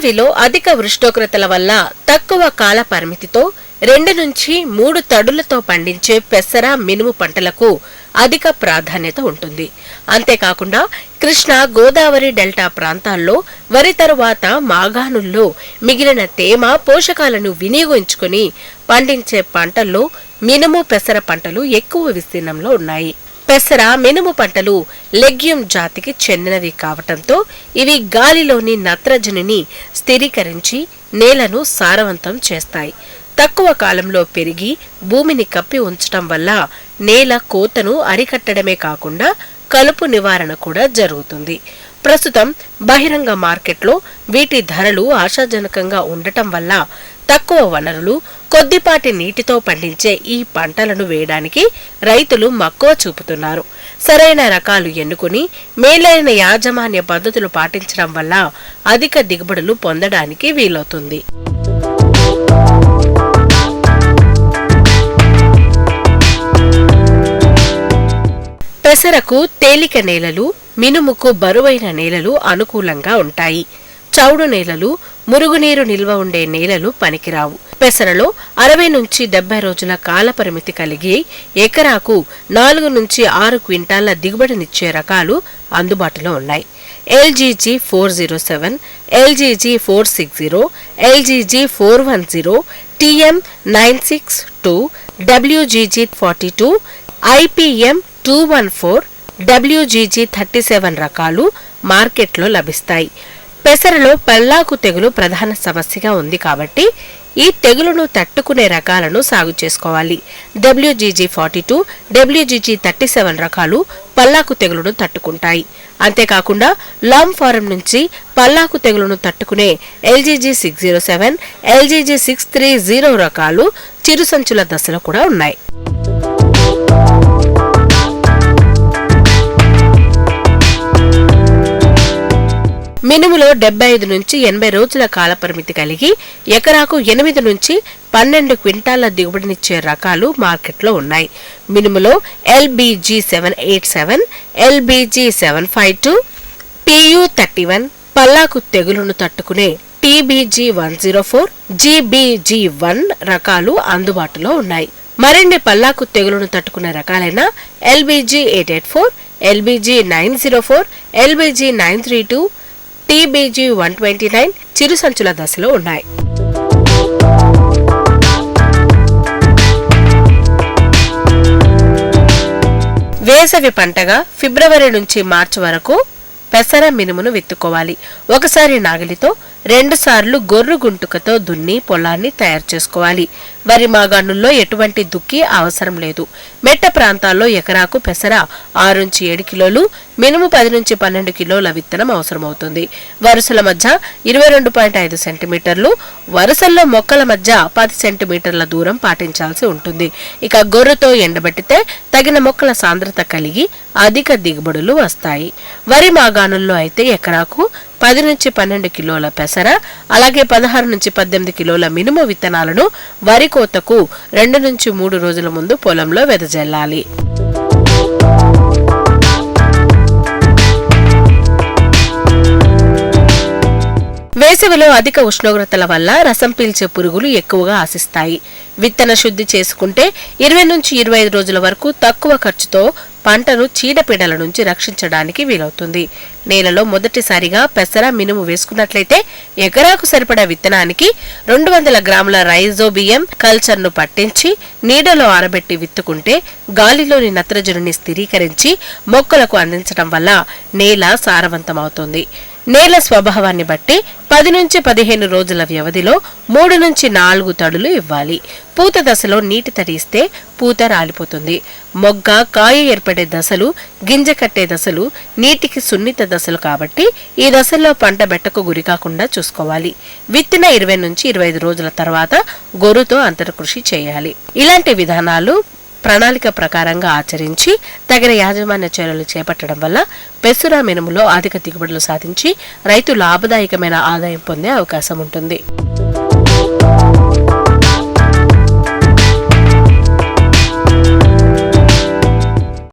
వేసవిలో అధిక ఉష్ణోగ్రతల వల్ల తక్కువ కాల పరిమితితో రెండు నుంచి మూడు తడులతో పండించే పెసర మినుము పంటలకు అధిక ప్రాధాన్యత ఉంటుంది. అంతేకాకుండా కృష్ణా గోదావరి డెల్టా ప్రాంతాల్లో వరి తరువాత మాగాణుల్లో మిగిలిన తేమ పోషకాలను వినియోగించుకుని పండించే పంటల్లో మినుము పెసర పంటలు ఎక్కువ విస్తీర్ణంలో ఉన్నాయి. పెసర మినుము పంటలు లెగ్యూమ్ జాతికి చెందినవి కావటంతో ఇవి గాలిలోని నత్రజనిని స్థిరీకరించి నేలను సారవంతం చేస్తాయి. తక్కువ కాలంలో పెరిగి భూమిని కప్పి ఉంచటం వల్ల నేల కోతను అరికట్టడమే కాకుండా కలుపు నివారణ కూడా జరుగుతుంది. ప్రస్తుతం బహిరంగ మార్కెట్లో వీటి ధరలు ఆశాజనకంగా ఉండటం వల్ల తక్కువ వనరులు కొద్దిపాటి నీటితో పండించే ఈ పంటలను వేయడానికి రైతులు మక్కువ చూపుతున్నారు. సరైన రకాలు ఎన్నుకుని మేలైన యాజమాన్య పద్ధతులు పాటించడం వల్ల అధిక దిగుబడులు పొందడానికి వీలవుతుంది. పెసరకు తేలిక నేలలు మినుముకు బరువైన నేలలు అనుకూలంగా ఉంటాయి. చౌడు నేలలు మురుగునీరు నిల్వ ఉండే నేలలు పనికిరావు. పెసరలో అరవై నుంచి డెబ్బై రోజుల కాల పరిమితి కలిగి ఎకరాకు నాలుగు నుంచి ఆరు క్వింటాల దిగుబడినిచ్చే రకాలు అందుబాటులో ఉన్నాయి. LGG four zero seven LGG four six zero LGG four one zero TM nine six two WGG forty two IPM two one four WGG thirty seven రకాలు మార్కెట్లో లభిస్తాయి. పెసరలో పల్లాకు తెగులు ప్రధాన సమస్యగా ఉంది కాబట్టి ఈ తెగులును తట్టుకునే రకాలను సాగు చేసుకోవాలి. WGG forty two WGG thirty seven రకాలు పల్లాకు తెగులును తట్టుకుంటాయి. అంతేకాకుండా లామ్ ఫారం నుంచి పల్లాకు తెగులును తట్టుకునే LGG six zero seven LGG six three zero రకాలు చిరుసంచుల దశలో కూడా ఉన్నాయి. మినుములో డెబ్బై ఐదు నుంచి ఎనభై రోజుల కాల పరిమితి కలిగి ఎకరాకు ఎనిమిది నుంచి పన్నెండు క్వింటాల దిగుబడినిచ్చే రకాలు మార్కెట్లో ఉన్నాయి. మినుములో LBG seven eight seven LBG seven five two PU thirty one పల్లాకు తెగులును తట్టుకునే TBG one zero four GBG one రకాలు అందుబాటులో ఉన్నాయి. మరిన్ని పల్లాకు తెగులును తట్టుకునే రకాలైన LBG eight eight four LBG nine zero four LBG nine three two TBG one twenty nine చిరుసంచుల దశలో ఉన్నాయి. వేసవి పంటగా ఫిబ్రవరి నుంచి మార్చి వరకు పెసర మినుమును విత్తుకోవాలి. ఒకసారి నాగలితో రెండుసార్లు గొర్రు గుంటుకతో దున్ని పొలాన్ని తయారు చేసుకోవాలి. వరి మాగాణుల్లో ఎటువంటి దుక్కి అవసరం లేదు. మెట్ట ప్రాంతాల్లో ఎకరాకు పెసర ఆరు నుంచి ఏడు కిలోలు మినుము పది నుంచి పన్నెండు కిలోల విత్తనం అవసరమవుతుంది. వరుసల మధ్య ఇరవై రెండు పాయింట్ ఐదు సెంటీమీటర్లు వరుసల్లో మొక్కల మధ్య పది సెంటీమీటర్ల దూరం పాటించాల్సి ఉంటుంది. ఇక గొర్రెతో ఎండబెట్టితే తగిన మొక్కల సాంద్రత కలిగి అధిక దిగుబడులు వస్తాయి. వరి దుకాణంలో అయితే ఎకరాకు పది నుంచి పన్నెండు కిలోల పెసర అలాగే పదహారు నుంచి పద్దెనిమిది కిలోల మినుము విత్తనాలను వరి కోతకు రెండు నుంచి మూడు రోజుల ముందు పొలంలో వెదజల్లాలి. వేసవిలో అధిక ఉష్ణోగ్రతల వల్ల రసం పీల్చే పురుగులు ఎక్కువగా ఆశిస్తాయి. విత్తన శుద్ధి చేసుకుంటే ఇరవై నుంచి ఇరవై ఐదు రోజుల వరకు తక్కువ ఖర్చుతో పంటను చీడపీడల నుంచి రక్షించడానికి వీలవుతుంది. నేలలో మొదటిసారిగా పెసర మినుము వేసుకున్నట్లయితే ఎకరాకు సరిపడా విత్తనానికి రెండు వందల గ్రాముల రైజోబియం కల్చర్ను పట్టించి నీడలో ఆరబెట్టి విత్తుకుంటే గాలిలోని నత్రజనిని స్థిరీకరించి మొక్కలకు అందించడం వల్ల నేల సారవంతమవుతుంది. నేల స్వభావాన్ని బట్టి పది నుంచి పదిహేను రోజుల వ్యవధిలో మూడు నుంచి నాలుగు తడులు ఇవ్వాలి. పూత దశలో నీటి తడిస్తే పూత రాలిపోతుంది. మొగ్గ కాయ ఏర్పడే దశలు గింజ కట్టే దశలు నీటికి సున్నిత దశలు కాబట్టి ఈ దశల్లో పంట బెట్టకు గురి కాకుండా చూసుకోవాలి. విత్తిన ఇరవై నుంచి ఇరవై ఐదు రోజుల తర్వాత గొర్రుతో అంతర్కృషి చేయాలి. ఇలాంటి విధానాలు ప్రణాళిక ప్రకారంగా ఆచరించి తగిన యాజమాన్య చర్యలు చేపట్టడం వల్ల పెసురా మినుములో అధిక దిగుబడులు సాధించి రైతు లాభదాయకమైన ఆదాయం పొందే అవకాశం ఉంటుంది.